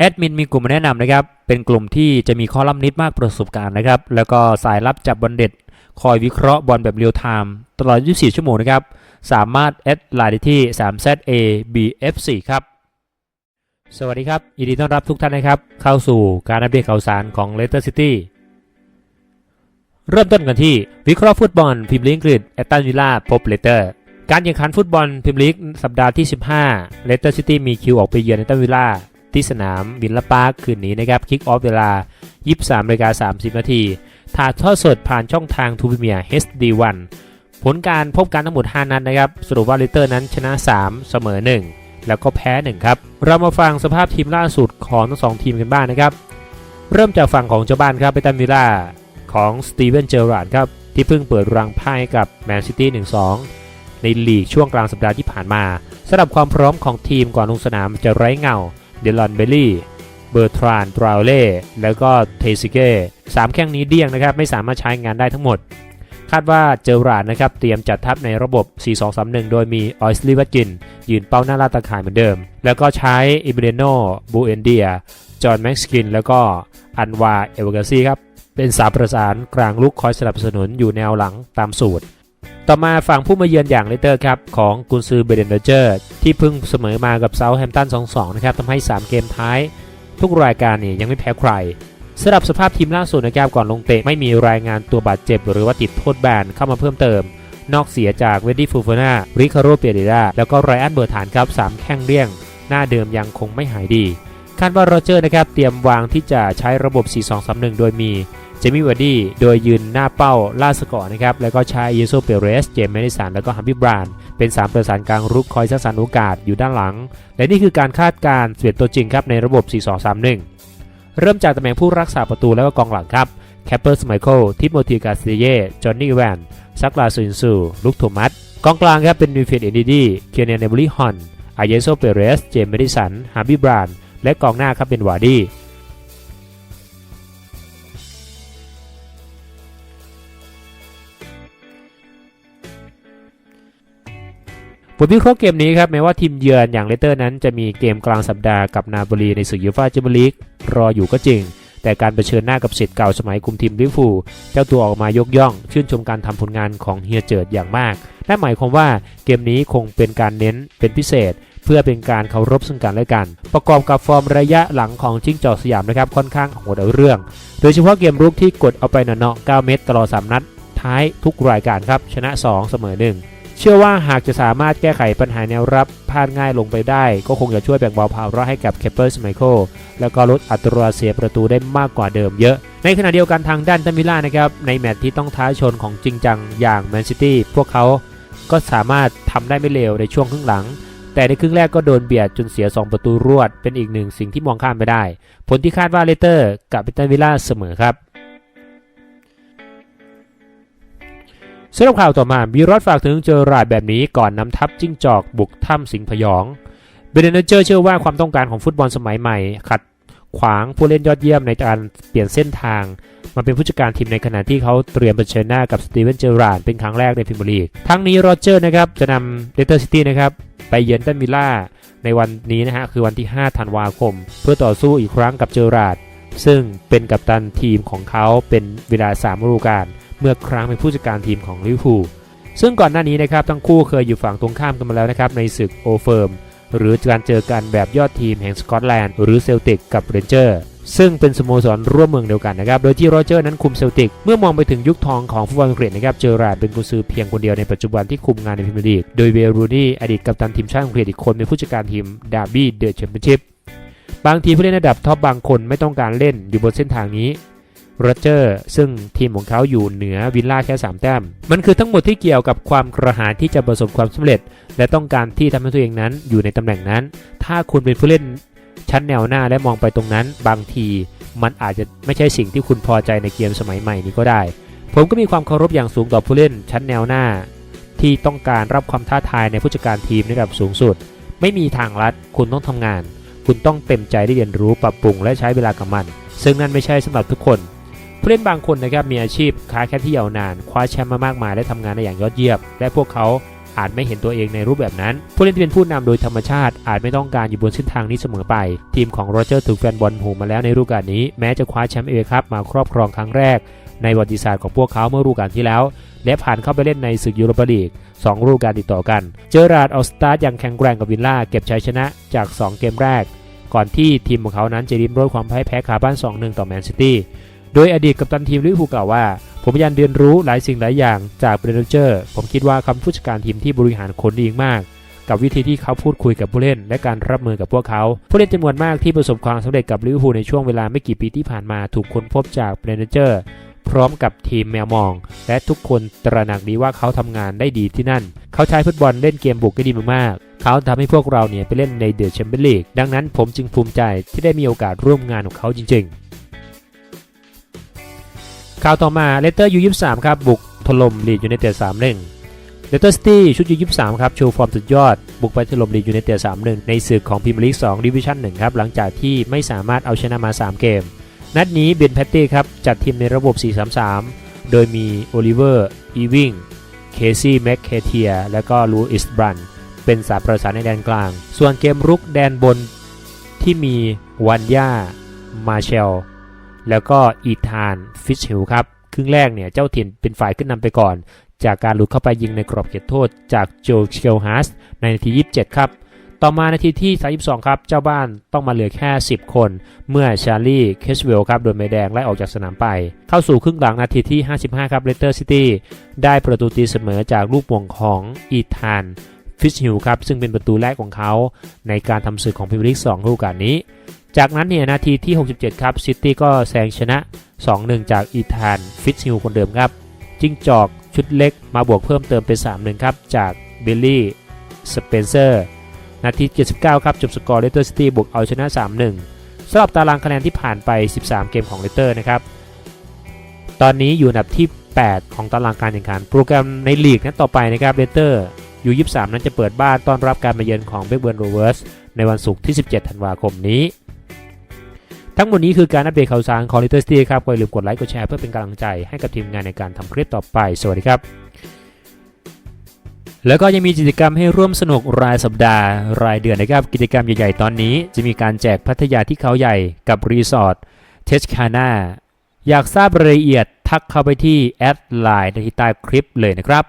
แอดมินมีกลุ่มมาแนะนำนะครับ เป็นกลุ่มที่จะมีคอลัมนิสต์มากประสบการณ์นะครับ แล้วก็สายรับจับบอลเด็ด คอยวิเคราะห์บอลแบบเรียลไทม์ตลอด 24 ชั่วโมงนะครับ สามารถแอดไลน์ได้ที่ 3ZABF4 ครับ สวัสดีครับ ยินดีต้อนรับทุกท่านนะครับ เข้าสู่การอัปเดตข่าวสารของ Leicester City เริ่มต้นกันที่วิเคราะห์ฟุตบอลพรีเมียร์ลีกอังกฤษแอตตันวิลล่าพบเลสเตอร์การแข่งขันฟุตบอลพรีเมียร์ลีกสัปดาห์ที่ 15เลสเตอร์ซิตี้มีคิวออกไปเยือนแอตตันวิลล่า ที่สนามวินลปาร์คคืนนี้นะครับคิกออฟเวลา 23นาฬิกา30 นาทีถ่ายทอดสดผ่านช่องทางทูบิเมีย HD1 ผลการพบกันทั้งหมด 5 นัดนะครับ สรุปว่าเลสเตอร์นั้นชนะ 3 เสมอ 1 แล้วก็แพ้ 1 ครับ เรามาฟังสภาพทีมล่าสุดของทั้งสองทีมกันบ้างนะครับ เริ่มจากฝั่งของเจ้าบ้านครับเบตันวิลล่าของสตีเวนเจอร์ราร์ดครับ ที่เพิ่งเปิดรังไพ่กับแมนซิตี้ 1-2 ในลีกช่วงกลางสัปดาห์ที่ผ่านมาสำหรับความพร้อมของทีมก่อนลงสนามจะไร้เงา เดลอนเบลลี่เบอร์ทรานตราเล่แล้วก็เทซิเก้สามแข้งนี้เดี้ยงนะครับ ไม่สามารถใช้งานได้ทั้งหมด คาดว่าเจอราร์ดนะครับ เตรียมจัดทัพในระบบ 4-2-3-1 โดยมีออยสลีวัตจิน ยืนเป้าหน้าลาตาข่ายเหมือนเดิม แล้วก็ใช้อิเบเรโนบูเอนเดีย จอห์นแม็กซ์กิน แล้วก็อันวาเอเวอร์กาซีครับ เป็นสามประสานกลางลุกคอยสนับสนุนอยู่แนวหลังตามสูตร ต่อมาฝั่งผู้มาเยือนอย่างเลเตอร์ครับของกุนซือเบเดนเดเจอร์ที่เพิ่งเสมอมากับเซาท์แฮมป์ตัน 2-2 นะครับทำให้ 3 เกมท้าย ทุกรายการนี่ยังไม่แพ้ใครสำหรับสภาพทีมล่าสุดนะครับก่อนลงเตะไม่มีรายงานตัวบาดเจ็บ หรือว่าติดโทษแบนเข้ามาเพิ่มเติม นอกเสียจากเวดดี้ฟูฟนาริคาโรเปียเดราแล้วก็ไรอันเบอร์ฐานครับสามแข้งเลี่ยง หน้าเดิมยังคงไม่หายดีคาดว่าโรเจอร์นะครับเตรียมวางที่จะใช้ระบบ 4-2-3-1 โดยมี เจมี่วาร์ดี้โดยยืนหน้าเป้าล่าสกอร์นะครับ แล้วก็ใช้เยโซเปเรส เจมส์เมดิสัน แล้วก็ฮัมบี้บราน เป็น 3 ประสานกลางรุกคอยสร้างสรรค์โอกาสอยู่ด้านหลัง และนี่คือการคาดการณ์เสียตัวจริงครับในระบบ 4-2-3-1 เริ่มจากตำแหน่งผู้รักษาประตูแล้วก็กองหลังครับแคปเปอร์สไมเคิลทิโมธีกาเซเย่จอห์นนี่แวนซักลาซุนซูลุกโทมัสกองกลางครับเป็นนิวเฟียดเอนดิดีเคียเนเนเบลีฮอนอายเยโซเปเรส เจมส์เมดิสันฮัมบี้บรานและกองหน้าครับเป็นวาร์ดี้ ผลวิเคราะห์เกมนี้ครับแม้ว่าทีมเยือนอย่างเลสเตอร์นั้นจะมีเกมกลางสัปดาห์กับนาโปลีในศึกยูฟ่าแชมเปี้ยนลีกรออยู่ก็จริง แต่การเผชิญหน้ากับสิทธิ์เก่าสมัยคุมทีมลิเวอร์พูลเจ้าตัวออกมายกย่อง ชื่นชมการทำผลงานของเฮียเจิดอย่างมากนั่นหมายความว่าเกมนี้คงเป็นการเน้นเป็นพิเศษ เพื่อเป็นการเคารพซึ่งกันและกัน ประกอบกับฟอร์มระยะหลังของจิ้งจอกสยามนะครับค่อนข้างโหดเอาเรื่อง โดยเฉพาะเกมรุกที่กดเอาไปหนอๆ9เม็ดตลอด3นัดท้ายทุกรายการครับชนะ 2 เสมอ1 เชื่อว่าหากจะสามารถแก้ไขปัญหาแนวรับพลาดง่ายลงไปได้ ก็คงจะช่วยแบ่งเบาภาระให้กับเคปเปอร์สไมเคิลแล้วก็ลดอัตราเสียประตูได้มากกว่าเดิมเยอะ ในขณะเดียวกันทางด้านตัมิล่านะครับในแมตช์ที่ต้องท้าชนของจริงจังอย่างแมนซิตี้พวกเขาก็สามารถทำได้ไม่เลวในช่วงครึ่งหลัง แต่ในครึ่งแรกก็โดนเบียดจนเสีย 2 ประตูรวด เป็นอีกหนึ่งสิ่งที่มองข้ามไม่ได้ ผลที่คาดว่าเลสเตอร์กับเบตันวิลล่าเสมอครับ สำหรับข่าวต่อมามีรอดฝากถึงเจอรายแบบนี้ก่อนนำทัพจิ้งจอกบุกถ้ำสิงห์พยองเบเดนเจอร์เชื่อว่าความต้องการของฟุตบอลสมัยใหม่ ขัดขวางผู้เล่นยอดเยี่ยมในการเปลี่ยนเส้นทาง มาเป็นผู้จัดการทีมในขณะที่เขาเตรียมเผชิญหน้ากับสตีเวนเจอราร์ดเป็นครั้งแรกในพรีเมียร์ลีกทั้งนี้โรเจอร์นะครับจะนำเลสเตอร์ซิตี้นะครับไปเยือนตันวิลล่าในวันนี้นะฮะคือวันที่ 5 ธันวาคม เพื่อต่อสู้อีกครั้งกับเจอราร์ดซึ่งเป็นกัปตันทีมของเขาเป็นเวลา3ฤดูกาล เมื่อครั้งเป็นผู้จัดการทีมของลิเวอร์พูลซึ่งก่อนหน้านี้นะครับทั้งคู่เคยอยู่ฝั่งตรงข้ามกันมาแล้วนะครับในศึกโอเฟิร์มหรือการเจอกันแบบยอดทีมแห่งสกอตแลนด์หรือเซลติกกับเรนเจอร์ซึ่งเป็นสโมสรร่วมเมืองเดียวกันนะครับ โดยที่โรเจอร์นั้นคุมเซลติก เมื่อมองไปถึงยุคทองของฟุตบอลอังกฤษนะครับ เจอราดเป็นกุญซือเพียงคนเดียวในปัจจุบันที่คุมงานในพรีเมียร์ลีก โดยเวรูนี่อดีตกัปตันทีมชาติอังกฤษอีกคนเป็นผู้จัดการทีมดาร์บี้เดอะแชมเปี้ยนชิพ บางทีผู้เล่นระดับท็อปบางคนไม่ต้องการเล่นอยู่บนเส้นทางนี้ โรเจอร์ซึ่งทีมของเขาอยู่เหนือวิลล่าแค่ 3 แต้ม มันคือทั้งหมดที่เกี่ยวกับความกระหายที่จะประสบความสำเร็จ และต้องการที่ทำให้ตัวเองนั้นอยู่ในตำแหน่งนั้น ถ้าคุณเป็นผู้เล่นชั้นแนวหน้าและมองไปตรงนั้น บางทีมันอาจจะไม่ใช่สิ่งที่คุณพอใจในเกมสมัยใหม่นี้ก็ได้ ผมก็มีความเคารพอย่างสูงต่อผู้เล่นชั้นแนวหน้า ที่ต้องการรับความท้าทายในผู้จัดการทีมในระดับสูงสุด ไม่มีทางลัดคุณต้องทำงาน คุณต้องเต็มใจได้เรียนรู้ปรับปรุงและใช้เวลากับมัน ซึ่งนั่นไม่ใช่สำหรับทุกคน ผู้เล่นบางคนนะครับมีอาชีพค้าแค่ที่ยาวนานคว้าแชมป์มามากมายและทำงานได้อย่างยอดเยี่ยมและพวกเขาอาจไม่เห็นตัวเองในรูปแบบนั้น ผู้เล่นที่เป็นผู้นำโดยธรรมชาติ อาจไม่ต้องการอยู่บนเส้นทางนี้เสมอไป ทีมของโรเจอร์ถูกแฟนบอลหูมาแล้วในฤดูกาลนี้ แม้จะคว้าแชมป์เอเคัพมาครอบครองครั้งแรก ในประวัติศาสตร์ของพวกเขาเมื่อฤดูกาลที่แล้ว และผ่านเข้าไปเล่นในศึกยูโรปาลีก2ฤดูกาลติดต่อกัน เจอราร์ดเอาสตาร์ทอย่างแข็งแกร่งกับวิลล่าเก็บชัยชนะจาก 2 เกมแรก ก่อนที่ทีมของเขานั้นจะริมรถความพ่ายแพ้คาบ้าน2-1ต่อแมนซิตี้ โดยอดีตกัปตันทีมลิเวอร์พูลกล่าวว่า ผมพยายามเรียนรู้หลายสิ่งหลายอย่างจากเบรนเจอร์ ผมคิดว่าคำผู้จัดการทีมที่บริหารคนดีมาก กับวิธีที่เขาพูดคุยกับผู้เล่น และการรับมือกับพวกเขา ผู้เล่นจำนวนมากที่ประสบความสำเร็จกับลิเวอร์พูลในช่วงเวลาไม่กี่ปีที่ผ่านมาถูกค้นพบจากเบรนเจอร์ พร้อมกับทีมแมวมอง และทุกคนตระหนักดีว่าเขาทำงานได้ดีที่นั่น เขาใช้ฟุตบอลเล่นเกมบุกได้ดีมากเขาทำให้พวกเราเนี่ยไปเล่นในเดอะแชมเปี้ยนลีกดังนั้นผมจึงภูมิใจที่ได้มีโอกาสร่วมงานของเขาจริง ๆ ข่าวต่อมาเลสเตอร์ยู23ครับบุกถล่มลีดยูไนเต็ด3 1เลสเตอร์ซิตี้ชุดยู23ครับโชว์ฟอร์มสุดยอด บุกไปถล่มลีดยูไนเต็ด3 1ในศึกของพรีเมียร์ลีก2ดิวิชั่น1ครับหลังจากที่ไม่สามารถเอาชนะมา 3 เกม นัดนี้เบนแพตตี้ครับจัดทีมในระบบ 4-3-3 โดยมีโอลิเวอร์อีวิงเคซี่แมคเคเทียและก็ลูอิสบรันเป็นสามประสานในแดนกลาง ส่วนเกมรุกแดนบนที่มีวันย่ามาเชล แล้วก็อีธานฟิชฮิลครับ ครึ่งแรกเนี่ยเจ้าถิ่นเป็นฝ่ายขึ้นนำไปก่อน จากการหลุดเข้าไปยิงในกรอบเขตโทษจากโจเชลฮัสในนาที 27 ครับ ต่อมานาทีที่ 32 ครับ เจ้าบ้านต้องมาเหลือแค่ 10 คน เมื่อชาร์ลีเคสเวลครับโดนใบแดงไล่ออกจากสนามไป เข้าสู่ครึ่งหลังนาทีที่ 55 ครับเลสเตอร์ซิตี้ได้ประตูตีเสมอจากลูกหม่งของอีธาน ฟิชฮิลครับซึ่งเป็นประตูแรกของเขาในการทำศึกของพรีเมียร์ลีก2ฤดูกาลนี้ จากนั้นเนี่ยนาทีที่ 67 ครับซิตี้ก็แซงชนะ 2-1 จากอีธานฟิชฮิลคนเดิมครับจิ้งจอกชุดเล็กมาบวกเพิ่มเติมเป็น 3-1 ครับ จากเบลลี่สเปนเซอร์นาที 79 ครับจบสกอร์เลสเตอร์ซิตี้บวกเอาชนะ 3-1สำหรับตารางคะแนนที่ผ่านไป 13 เกมของเลสเตอร์นะครับตอนนี้อยู่อันดับที่ 8 ของตารางการแข่งขัน โปรแกรมในลีกนั้นต่อไปนะครับเลสเตอร์ ยู23นั้นจะเปิดบ้านต้อนรับการมาเยือนของเบคเบิร์นโรเวอร์สในวันศุกร์ที่ 17 ธันวาคมนี้ ทั้งหมดนี้คือการอัปเดตข่าวสารของ Little City ครับอย่าลืมกดไลค์กดแชร์เพื่อเป็นกำลังใจให้กับทีมงานในการทำคลิปต่อไป สวัสดีครับ แล้วก็ยังมีกิจกรรมให้ร่วมสนุกรายสัปดาห์ รายเดือนนะครับ กิจกรรมใหญ่ๆตอนนี้ จะมีการแจกพัทยาที่เขาใหญ่กับรีสอร์ทเทสคาน่าอยากทราบรายละเอียดทักเข้าไปที่แอดไลน์ในที่ใต้คลิปเลยนะครับ